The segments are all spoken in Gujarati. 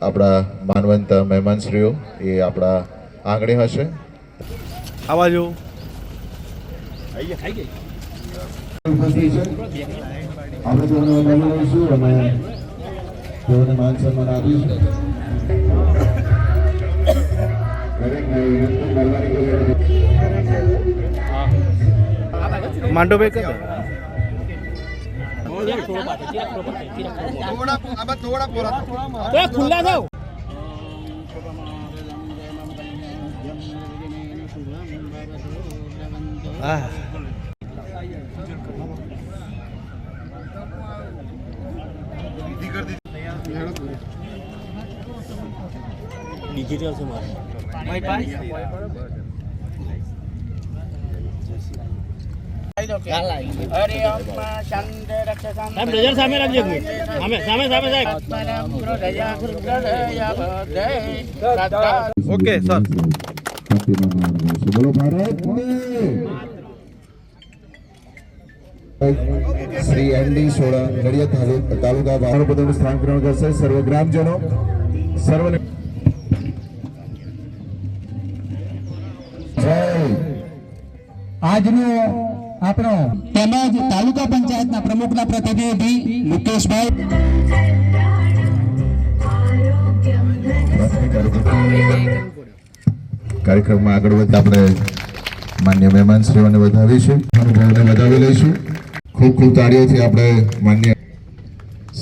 આપણા માનવંત મહેમાનશ્રીઓ એ આપણા આંગણે હશે. આવા છે આપણે તેઓને વધાવી અને તેઓને માન સન્માન આપીશું દરેકને વિનંતી કરવાની કે માંડોભાઈ કર ખુલ્લા થાવ હા ડિજિટલ છે મારે સાહેબ નજર સામે રાખજો એક મિનિટ સામે સામે સામે સાહેબ ઓકે સર બોલો ભારત શ્રી એન ડી સોડા નડિયાદ તાલુ- તાલુકા વાહન પદનું સ્થાન ગ્રહણ કરશે સર્વ ગ્રામજનો સર્વને જય આજનો આપણો તેમજ તાલુકા પંચાયતના પ્રમુખના પ્રતિનિધિ મુકેશભાઈ. કાર્યક્રમમાં આગળ વધતા આપણે માન્ય મહેમાનશ્રીઓને વધાવીશું અનુભવને વધાવી લઈશું. ખૂબ ખૂબ તાળીઓથી આપણે માન્ય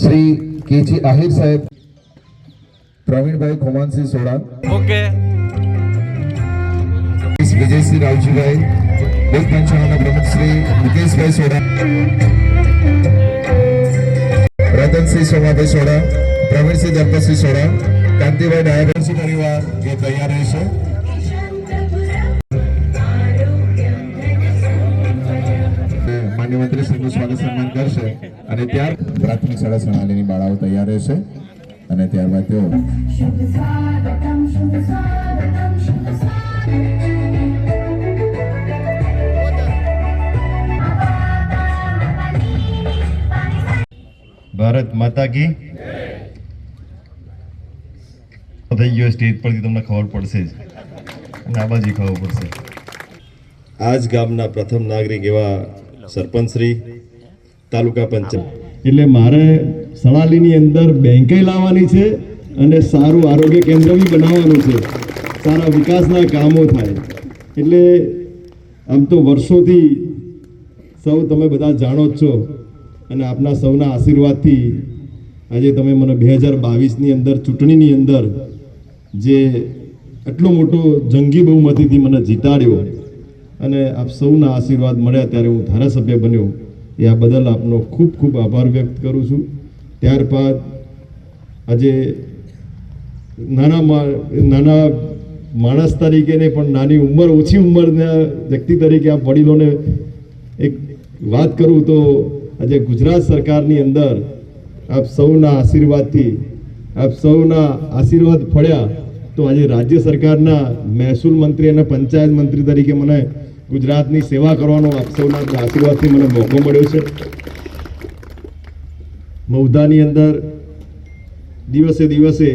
શ્રી કેજી આહિર સાહેબ પ્રવીણભાઈ ખુમાનસિંહ સોડા ઓકે. વિજયસિંહ રાવજીભાઈ બુદ્ધ પંચાણના પ્રમુખ શ્રી મુકેશભાઈ સોડા રતનસિંહ સોમાભાઈ સોડા પ્રવીણસિંહ દંપતસિંહ સોડા કાંતિભાઈ ડાયાબેન્સી પરિવાર જે તૈયાર રહેશે માન્ય મંત્રી શ્રીનું સ્વાગત સન્માન કરશે અને ત્યાર પ્રાથમિક શાળા સણાલીની બાળાઓ તૈયાર રહેશે અને ત્યારબાદ તેઓ ભારત માતા કી થઈ ગયો સ્ટેજ પરથી તમને ખબર પડશે જ. અને ખબર પડશે. આજ ગામના પ્રથમ નાગરિક એવા સરપંચશ્રી તાલુકા પંચાયત. એટલે મારે સણાલીની અંદર બેંકે લાવવાની છે અને સારું આરોગ્ય કેન્દ્ર બી બનાવવાનું છે. સારા વિકાસના કામો થાય. એટલે આમ તો વર્ષોથી સૌ તમે બધા જાણો જ છો. અને આપના સૌના આશીર્વાદથી આજે તમે મને બે હજાર બાવીસની અંદર, ચૂંટણીની અંદર જે આટલો મોટો જંગી બહુમતીથી મને જીતાડ્યો અને આપ સૌના આશીર્વાદ મળ્યા ત્યારે હું ધારાસભ્ય બન્યો, એ આ બદલ આપનો ખૂબ ખૂબ આભાર વ્યક્ત કરું છું. ત્યારબાદ આજે નાના નાના માણસ તરીકે પણ નાની ઉંમર, ઓછી ઉંમરના વ્યક્તિ તરીકે આપ વડીલોને એક વાત કરું તો આજે ગુજરાત સરકારની અંદર આપ સૌના આશીર્વાદથી, આપ સૌના આશીર્વાદ ફળ્યા, તો આજે રાજ્ય સરકારના મહેસૂલ મંત્રી અને પંચાયત મંત્રી તરીકે મને ગુજરાતની સેવા કરવાનો આપ સૌના આશીર્વાદથી મને મોકો મળ્યો છે. મૌધાની અંદર દિવસે દિવસે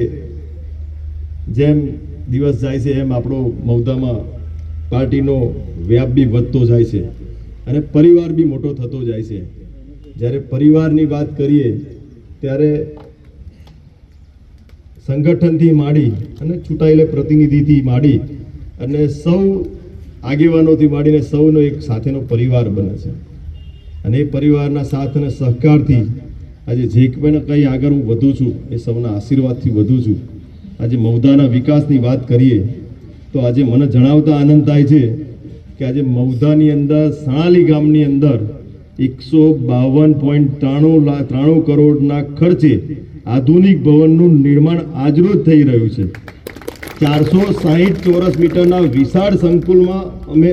જેમ દિવસ જાય છે, એમ આપણો મૌધામાં પાર્ટીનો વ્યાપ બી વધતો જાય છે અને પરિવાર બી મોટો થતો જાય છે. જ્યારે પરિવારની વાત કરીએ, ત્યારે સંગઠનથી માંડી અને ચૂંટાયેલા પ્રતિનિધિથી માંડી અને સૌ આગેવાનોથી માંડીને સૌનો એક સાથેનો પરિવાર બને છે. અને એ પરિવારના સાથ અને સહકારથી આજે જે પણ કંઈ આગળ હું વધુ છું, એ સૌના આશીર્વાદથી વધુ છું. આજે મૌદાના વિકાસની વાત કરીએ, તો આજે મને જણાવતા આનંદ થાય છે કે આજે મૌદાની અંદર, સણાલી ગામની અંદર એકસો બાવન પોઈન્ટ ત્રાણું ત્રાણું કરોડના ખર્ચે આધુનિક ભવનનું નિર્માણ આજરોજ થઈ રહ્યું છે. ચારસો સાહીઠ ચોરસ મીટરના વિશાળ સંકુલમાં અમે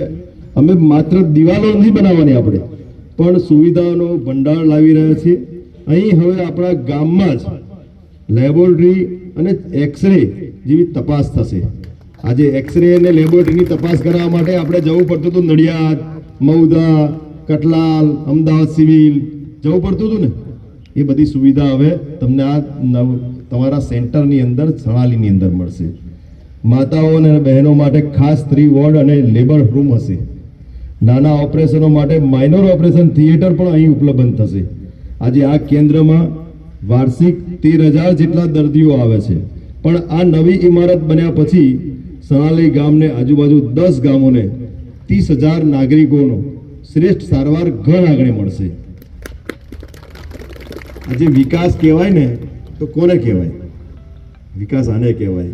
અમે માત્ર દિવાલો નથી બનાવવાની આપણે, પણ સુવિધાઓનો ભંડાર લાવી રહ્યા છીએ. અહીં હવે આપણા ગામમાં જ લેબોરેટરી અને એક્સરે જેવી તપાસ થશે. આજે એક્સરે અને લેબોરેટરીની તપાસ કરાવવા માટે આપણે જવું પડતું હતું નડિયાદ મૌદા કટલાલ, અમદાવાદ સિવિલ જવું પડતું હતું ને? એ બધી સુવિધા હવે તમને આ નવ તમારા સેન્ટરની અંદર, સણાલીની અંદર મળશે. માતાઓ અને બહેનો માટે ખાસ સ્ત્રી વોર્ડ અને લેબર રૂમ હશે. નાના ઓપરેશનો માટે માઇનર ઓપરેશન થિયેટર પણ અહીં ઉપલબ્ધ થશે. આજે આ કેન્દ્રમાં વાર્ષિક તેર હજાર જેટલા દર્દીઓ આવે છે. પણ આ નવી ઇમારત બન્યા પછી સણાલી ગામને આજુબાજુ દસ ગામોને ત્રીસ હજાર નાગરિકોનો શ્રેષ્ઠ સારવાર ઘર આગળ મળશે. આજે વિકાસ કહેવાય ને, તો કોને કહેવાય? વિકાસ આને કહેવાય.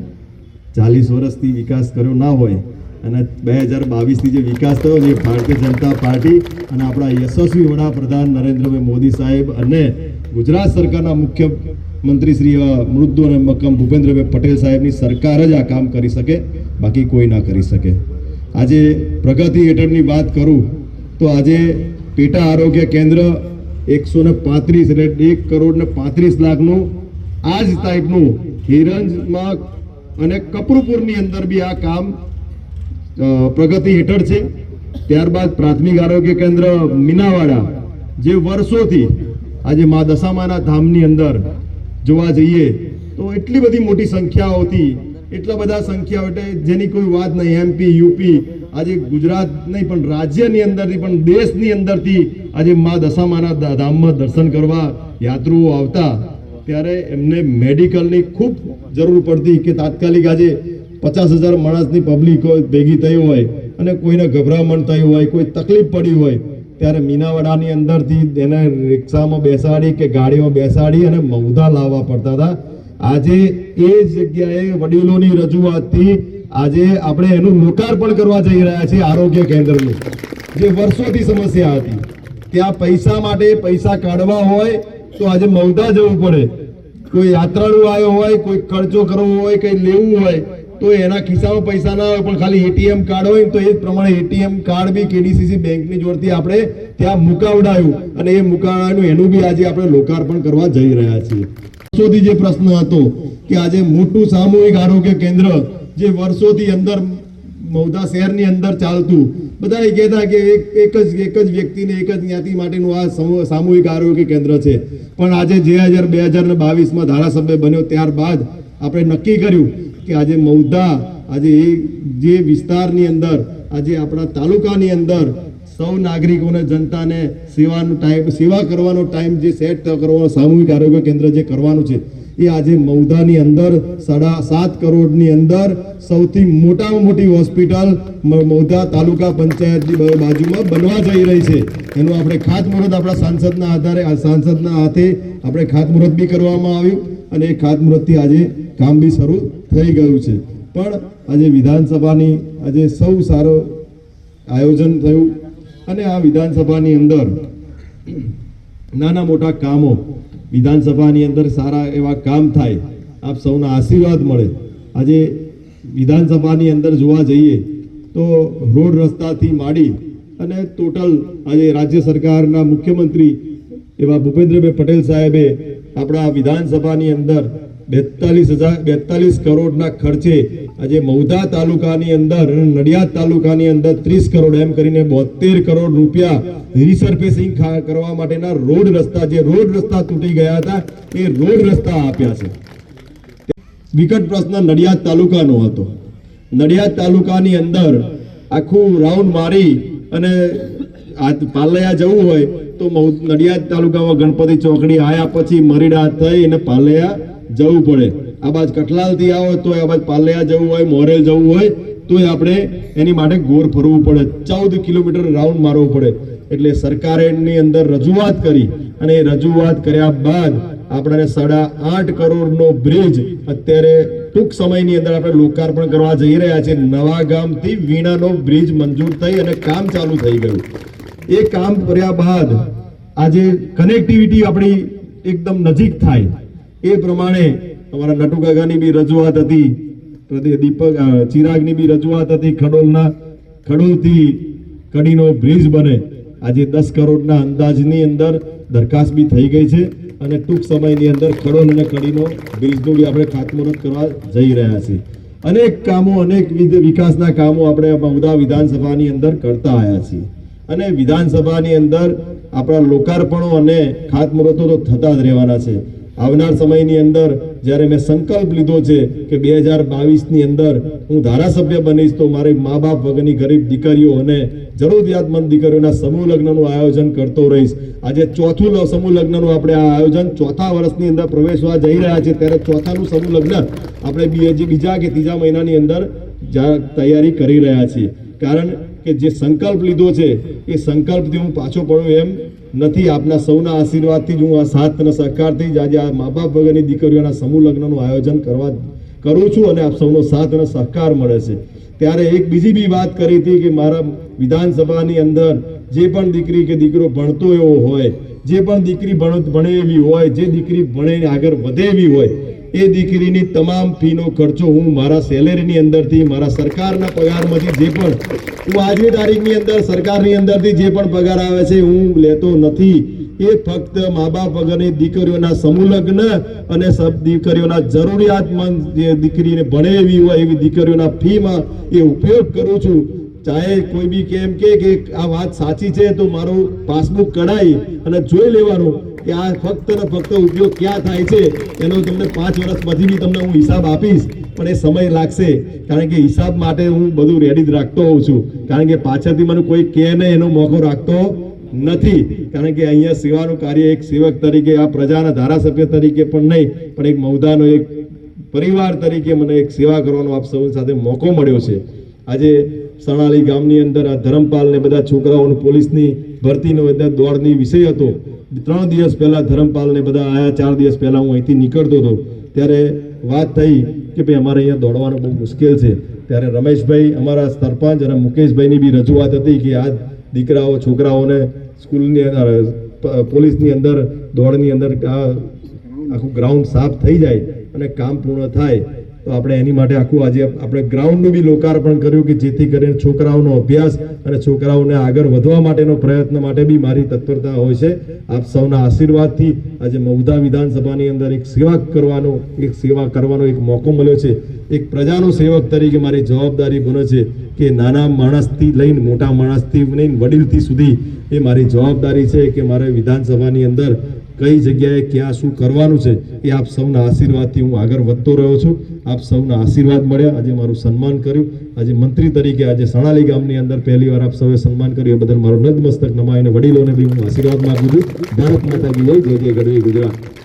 ચાલીસ વર્ષથી વિકાસ કર્યો ના હોય, અને બે હજાર બાવીસથી જે વિકાસ થયો છે ભારતીય જનતા પાર્ટી અને આપણા યશસ્વી વડાપ્રધાન નરેન્દ્રભાઈ મોદી સાહેબ અને ગુજરાત સરકારના મુખ્યમંત્રી શ્રી મૃદુ અને મક્કમ ભૂપેન્દ્રભાઈ પટેલ સાહેબની સરકાર જ આ કામ કરી શકે, બાકી કોઈ ના કરી શકે. આજે પ્રગતિ હેઠળની વાત કરું તો આજે પેટા આરોગ્ય કેન્દ્ર એકસો ને પાંત્રીસ એટલે એક કરોડ ને પાંત્રીસ લાખનું આ જ ટાઈપનું હિરંજમાં અને કપરુપુરની અંદર બી આ કામ પ્રગતિ હેઠળ છે. ત્યારબાદ પ્રાથમિક આરોગ્ય કેન્દ્ર મીનાવાડા, જે વર્ષોથી આજે મા દશામાના ધામની અંદર જોવા જઈએ તો એટલી બધી મોટી સંખ્યાઓથી, એટલા બધા સંખ્યાઓ એટલે જેની કોઈ વાત નહીં એમપી યુપી આજે ગુજરાત નહીં, પણ રાજ્યની અંદરથી, પણ દેશની અંદરથી આજે મા દશામાના ધામમાં દર્શન કરવા યાત્રુઓ આવતા. ત્યારે એમને મેડિકલની ખૂબ જરૂર પડતી કે તાત્કાલિક આજે પચાસ હજાર માણસની પબ્લિક ભેગી થઈ હોય અને કોઈને ગભરામણ થઈ હોય, કોઈ તકલીફ પડી હોય, ત્યારે મીનાવાડાની અંદરથી એને રિક્ષામાં બેસાડી કે ગાડીમાં બેસાડી અને મૌધા લાવવા પડતા હતા. આજે એ જગ્યાએ વડીલોની રજૂઆતથી આજે આપણે એનું લોકાર્પણ કરવા જઈ રહ્યા છીએ આરોગ્ય કેન્દ્રનું. જે વર્ષોથી સમસ્યા હતી. ત્યાં પૈસા માટે પૈસા કાઢવા હોય તો આજે મવદા જવું પડે. કોઈ યાત્રાળુ આવ્યો હોય, કોઈ ખર્ચો કરવો હોય, કંઈ લેવું હોય, તો એના ખિસ્સામાં પૈસા ના હોય, પણ ખાલી એટીએમ કાર્ડ હોય તો એ જ પ્રમાણે એટીએમ કાર્ડ બી કેડીસીસી બેંકની જોડથી આપણે ત્યાં મુકાવડાયું. અને એ મુકાવડાયું, એનું બી આજે આપણે લોકાર્પણ કરવા જઈ રહ્યા છીએ. વર્ષોથી જે પ્રશ્ન હતો કે આજે મોટું સામૂહિક આરોગ્ય કેન્દ્ર જે વર્ષોથી અંદર મૌધા શહેરની અંદર ચાલતું બધા એ કહેતા કે એક એક જ એક જ વ્યક્તિને એક જ જ્ઞાતિ માટેનું આ સમૂહ- સામૂહિક આરોગ્ય કેન્દ્ર છે. પણ આજે જે હજાર બે હજાર ને બાવીસમાં ધારાસભ્ય બન્યો, ત્યારબાદ આપણે નક્કી કર્યું કે આજે મૌધા આજે એ જે વિસ્તારની અંદર, આજે આપણા તાલુકાની અંદર સૌ નાગરિકોને, જનતાને સેવાનું ટાઈમ સેવા કરવાનો ટાઈમ જે સેટ કરવાનો સામૂહિક આરોગ્ય કેન્દ્ર જે કરવાનું છે એ આજે મૌદાની અંદર સાડા સાત કરોડની અંદર સૌથી મોટામાં મોટી હોસ્પિટલ મૌદા તાલુકા પંચાયતની બાજુમાં બનવા જઈ રહી છે. એનું આપણે ખાતમુહૂર્ત આપણા સાંસદના આધારે સાંસદના હાથે આપણે ખાતમુહૂર્ત બી કરવામાં આવ્યું અને એ ખાતમુહૂર્તથી આજે કામ બી શરૂ થઈ ગયું છે. પણ આજે વિધાનસભાની આજે સૌ સારો આયોજન થયું અને આ વિધાનસભાની અંદર નાના મોટા કામો વિધાનસભાની અંદર સારા એવા કામ થાય, આપ સૌના આશીર્વાદ મળે. આજે વિધાનસભાની અંદર જોવા જઈએ તો રોડ રસ્તાથી માંડી અને ટોટલ આજે રાજ્ય સરકારના મુખ્યમંત્રી એવા ભૂપેન્દ્રભાઈ પટેલ સાહેબે આપણા વિધાનસભાની અંદર બેતાલીસ હજાર, બેતાલીસ કરોડના ખર્ચે આજે મૌધા તાલુકાની અંદર, નડિયાદ તાલુકાની અંદર ત્રીસ કરોડ એમ કરીને બોતેર કરોડ રૂપિયા રિસર્ફેસિંગ કરવા માટેના રોડ રસ્તા જે રોડ રસ્તા તૂટી ગયા હતા. એ રોડ રસ્તા આપ્યા છે. વિકટ પ્રશ્ન નડિયાદ તાલુકાનો હતો. નડિયાદ તાલુકાની અંદર આખું રાઉન્ડ મારી અને પાલયા જવું હોય તો નડિયાદ તાલુકામાં ગણપતિ ચોકડી આયા પછી મરીડા થઈ અને પાલયા જવું પડે. આ બાજ કઠલાલથી આવો તો આ બાજ પાલયા જવું હોય, મોરેલ જવું હોય તો આપણે એની માટે ગોર ફરવું પડે. ચૌદ કિલોમીટર રાઉન્ડ મારવું પડે. એટલે સરકારે એની અંદર રજૂઆત કરી અને એ રજૂઆત કર્યા બાદ આપણને સાડા આઠ કરોડનો બ્રિજ અત્યારે ટૂંક સમયની અંદર આપણે લોકાર્પણ કરવા જઈ રહ્યા છીએ. નવા ગામથી વીણાનો બ્રિજ મંજૂર થઈ અને કામ ચાલુ થઈ ગયું. એ કામ કર્યા બાદ આજે કનેક્ટિવિટી આપણી એકદમ નજીક થાય. એ પ્રમાણે અમારા નટુ કાકાની બી રજૂઆત હતી દીપક ચિરાગની બી રજૂઆત હતી, ખડોલના, ખડોલથી કડીનો બ્રિજ બને. આજે દસ કરોડના અંદાજની અંદર દરખાસ્ત બી થઈ ગઈ છે અને ટૂંક સમયની અંદર ખડોલ અને કડીનો બ્રિજનું બી આપણે ખાતમુહૂર્ત કરવા જઈ રહ્યા છીએ. અનેક કામો, અનેક વિકાસના કામો આપણે મહુધા વિધાનસભાની અંદર કરતા આવ્યા છીએ. અને વિધાનસભાની અંદર આપણા લોકાર્પણો અને ખાતમુહૂર્તો તો થતા જ રહેવાના છે. આવનાર સમયની અંદર જ્યારે મેં સંકલ્પ લીધો છે કે બે હજાર બાવીસની અંદર હું ધારાસભ્ય બનીશ તો મારી મા બાપ વગરની ગરીબ દીકરીઓ અને જરૂરિયાતમંદ દીકરીઓના સમૂહ લગ્નનું આયોજન કરતો રહીશ. આજે ચોથું સમૂહ લગ્નનું આપણે આ આયોજન ચોથા વર્ષની અંદર પ્રવેશવા જઈ રહ્યા છે ત્યારે ચોથાનું સમૂહ લગ્ન આપણે બીજી બીજા કે ત્રીજા મહિનાની અંદર તૈયારી કરી રહ્યા છીએ. કારણ કે જે સંકલ્પ લીધો છે, એ સંકલ્પથી હું પાછો પડું એમ નથી. આપના સૌના આશીર્વાદથી જ હું આ સાથ અને સહકારથી જ આજે આ મા બાપ વગરની દીકરીઓના સમૂહ લગ્નનું આયોજન કરવા કરું છું અને આપ સૌનો સાથ અને સહકાર મળે છે. ત્યારે એક બીજી બી વાત કરી હતી કે મારા વિધાનસભાની અંદર જે પણ દીકરી કે દીકરો ભણતો એવો હોય, જે પણ દીકરી ભણે એવી હોય, જે દીકરી ભણે આગળ વધે એવી હોય એ દીકરીની તમામ ફીનો ખર્ચો હું મારા સેલેરીની અંદરથી, મારા સરકારના પગારમાંથી જે પણ, હું આજની તારીખની અંદર, સરકારની અંદરથી જે પણ પગાર આવે છે, હું લેતો નથી. એ ફક્ત મા બાપ વગરની દીકરીઓના સમૂહલગ્ન અને સબ દીકરીઓના જરૂરિયાતમંદ જે દીકરીને ભણે એવી હોય એવી દીકરીઓના ફીમાં એ ઉપયોગ કરું છું. ચાહે કોઈ બી કેમ કે કે આ વાત સાચી છે તો મારું પાસબુક કઢાઈ અને જોઈ લેવાનું કે આ ફક્ત ને ફક્ત ઉપયોગ ક્યાં થાય છે, એનો તમને પાંચ વર્ષ પછી બી તમને હું હિસાબ આપીશ. પણ એ સમય લાગશે, કારણ કે હિસાબ માટે હું બધું રેડી જ રાખતો હોઉં છું. કારણ કે પાછળથી મને કોઈ કહે ને એનો મોકો રાખતો નથી. કારણ કે અહીંયા સેવાનું કાર્ય એક સેવક તરીકે, આ પ્રજાના ધારાસભ્ય તરીકે પણ નહીં, પણ એક મૌદાનો એક પરિવાર તરીકે મને એક સેવા કરવાનો આપ સૌ સાથે મોકો મળ્યો છે. આજે સણાલી ગામની અંદર આ ધરમપાલ ને બધા છોકરાઓને પોલીસની ભરતીનો દોડની વિષય હતો. ત્રણ દિવસ પહેલાં ધરમપાલ ને બધા આયા, ચાર દિવસ પહેલાં હું અહીંથી નીકળતો હતો. ત્યારે વાત થઈ કે ભાઈ અમારે અહીંયા દોડવાનું બહુ મુશ્કેલ છે. ત્યારે રમેશભાઈ અમારા સરપંચ અને મુકેશભાઈની બી રજૂઆત હતી કે આ દીકરાઓ, છોકરાઓને સ્કૂલની અંદર પોલીસની અંદર, દોડની અંદર આખું ગ્રાઉન્ડ સાફ થઈ જાય અને કામ પૂર્ણ થાય. તો આપણે એની માટે આખું આજે આપણે ગ્રાઉન્ડનું બી લોકાર્પણ કર્યું કે જેથી કરીને છોકરાઓનો અભ્યાસ અને છોકરાઓને આગળ વધવા માટેનો પ્રયત્ન માટે બી મારી તત્પરતા હોય છે. આપ સૌના આશીર્વાદથી આજે મૌધા વિધાનસભાની અંદર એક સેવા કરવાનો, એક સેવા કરવાનો એક મોકો મળ્યો છે. એક પ્રજાનો સેવક તરીકે મારી જવાબદારી બને છે. કે નાના માણસથી લઈને, મોટા માણસથી લઈને વડીલથી સુધી એ મારી જવાબદારી છે કે મારે વિધાનસભાની અંદર કઈ જગ્યાએ ક્યાં શું કરવાનું છે એ આપ સૌના આશીર્વાદથી હું આગળ વધતો રહ્યો છું. આપ સૌના આશીર્વાદ મળ્યા. આજે મારું સન્માન કર્યું. આજે મંત્રી તરીકે આજે સણાલી ગામની અંદર પહેલી વાર આપ સૌએ સન્માન કર્યું. એ બદલ મારું નદમસ્તક નમાઈને વડીલોને બી હું આશીર્વાદ માગું છું. ભારત માતા જય જય ગઢવી ગુજરાત.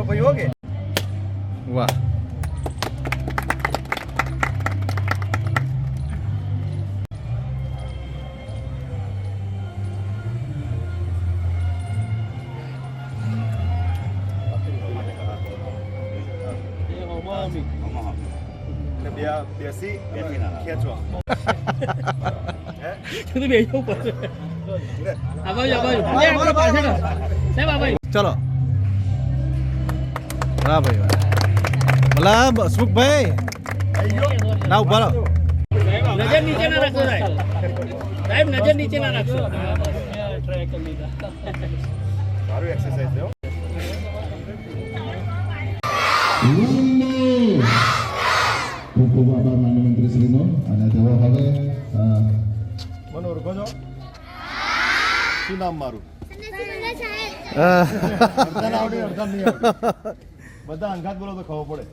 રોજ આવજો ભાઈ વાહ. બેસી ખેંચવા. તું બેસી ઉપર. આ બાજુ આ બાજુ. એ આપણો પાછળ સાહેબ આ ચલો. વાહ ભાઈ વાહ ભલા હસમુખભાઈ ના ઊભા રહો નજર નીચે ના રાખો સાહેબ સાહેબ નજર નીચે ના રાખો સારું એક્સરસાઇઝ છે હો. ખૂબ ખૂબ આભાર માન્ય મંત્રીશ્રીનો અને તેઓ હવે અ, મને ઓળખો છો શું નામ મારું અડધાને આવડે અડધાને નહીં આવડે બધા અંગાત બોલો તો ખબર પડે.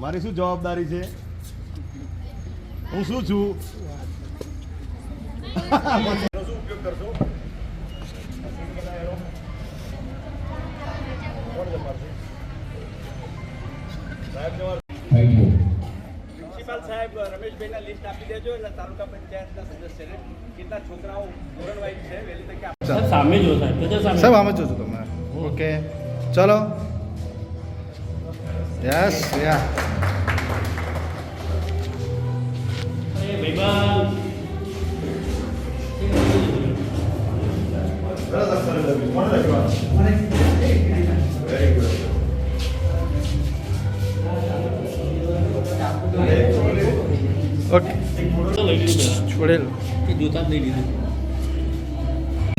મારી શું જવાબદારી છે? હું શું છું? સાહેબ પ્રિન્સિપાલ સાહેબ રમેશભાઈના લિસ્ટ આપી દેજો એટલે તાલુકા પંચાયતના સદસ્યને કેટલા છોકરાઓ ધોરણ વાઇઝ છે વહેલી તકે સામે જો સાહેબ સામે. સાહેબ આમ જ જોજો તમે. ઓકે. ચલો. યસ યા કોણ લખ્યું આ? ઓકે. છોડેલ.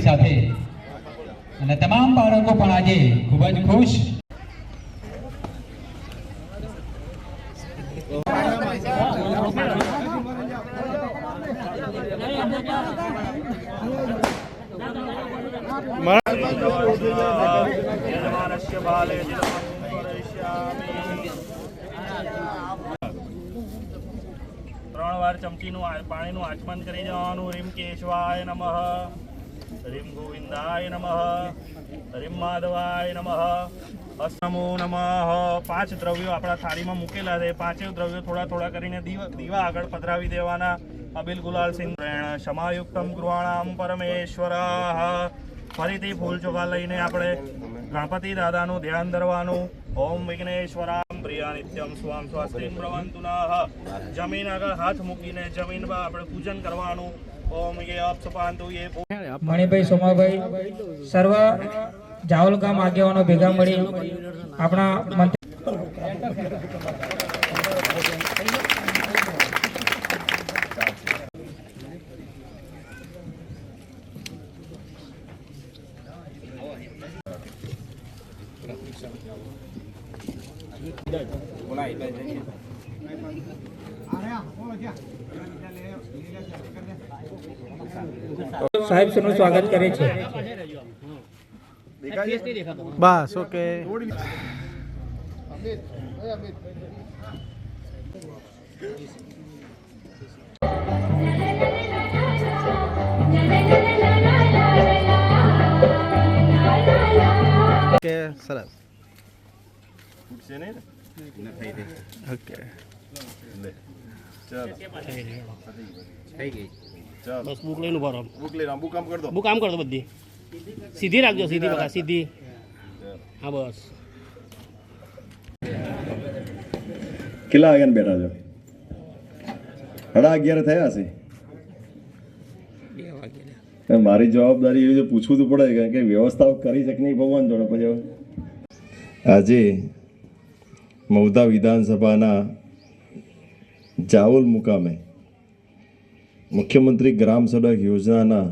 સાથે અને તમામ બાળકો પણ આજે ખૂબ જ ખુશ આ- પાણીનું આચમન કરી જવાનું. રીમ કેશવાય નમઃ. રીમ ગોવિંદાય નમઃ. રીમ માધવાય નમઃ. અસમો નમઃ. પાંચ દ્રવ્યો આપણા થાળીમાં મૂકેલા છે. પાંચેય દ્રવ્યો થોડા થોડા કરીને દીવા આગળ પધરાવી દેવાના. અબિલ ગુલાલ સિંહ ક્ષમાયુક્તમ ગૃહાણામ પરમેશ્વર. ફરીથી ફૂલ ચોખા લઈને આપણે ગણપતિ દાદાનું ધ્યાન ધરવાનું. ઓમ વિઘ્નેશ્વરામ જમીન આગળ હાથ મૂકીને જમીન આપણે પૂજન કરવાનું. ઓમ યે અપ્સપાંતુ યે સોમાભાઈ, સર્વ જાવલ ગામ આગેવાનો ભેગા મળી આપણા સાહેબ શ્રીનું સ્વાગત કરે છે. બસ ઓકે. ઓકે સરસ. છે નહીં ને ઓકે ચાલ બસ બુક લઈને ઊભા રહો. બુક લઈને બુક કામ કર દો. બુક આમ કરતો બધી. સીધી રાખજો સીધી બકા સીધી. હા બસ. કેટલા વાગ્યાને બેઠા છો? સાડા અગિયાર થયા હશે. મારી જવાબદારી એવી પૂછવું તો પડે કારણ કે વ્યવસ્થા કરી શકે નહીં ભગવાન જોડે પછી આજે મૌદા વિધાનસભાના જાઉલ મુકામે મુખ્યમંત્રી ગ્રામ સડક યોજનાના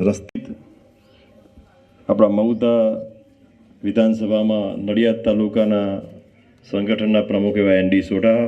રસ્તે આપણા મૌદા વિધાનસભામાં નડિયાદ તાલુકાના સંગઠનના પ્રમુખ એવા એન ડી સોઢા